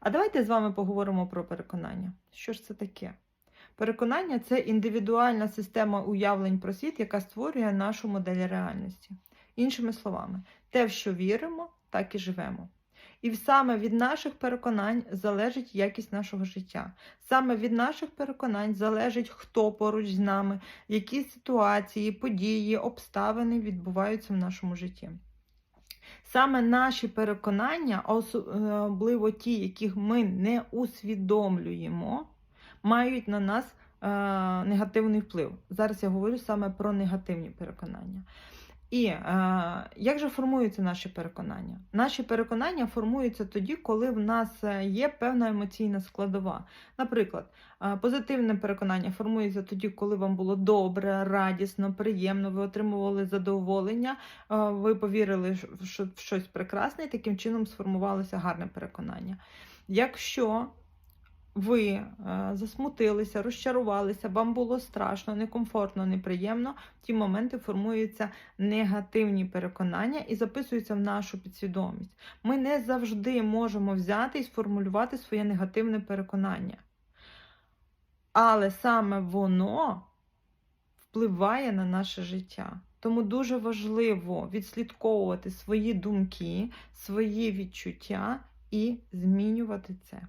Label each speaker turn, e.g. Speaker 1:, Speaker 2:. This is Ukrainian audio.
Speaker 1: А давайте з вами поговоримо про переконання. Що ж це таке? Переконання це індивідуальна система уявлень про світ, яка створює нашу модель реальності. Іншими словами, те, в що віримо, так і живемо. І саме від наших переконань залежить якість нашого життя. Саме від наших переконань залежить, хто поруч з нами, які ситуації, події, обставини відбуваються в нашому житті. Саме наші переконання, а особливо ті, яких ми не усвідомлюємо, мають на нас е, негативний вплив. Зараз я говорю саме про негативні переконання. І е, як же формуються наші переконання? Наші переконання формуються тоді, коли в нас е, є певна емоційна складова. Наприклад, е, позитивне переконання формується тоді, коли вам було добре, радісно, приємно, ви отримували задоволення, е, ви повірили в щось прекрасне, і таким чином сформувалося гарне переконання. Якщо ви е, засмутилися, розчарувалися, вам було страшно, некомфортно, неприємно, в ті моменти формуються негативні переконання і записуються в нашу підсвідомість. Ми не завжди можемо взяти і сформулювати своє негативне переконання. Але саме воно впливає на наше життя. Тому дуже важливо відслідковувати свої думки, свої відчуття і змінювати це.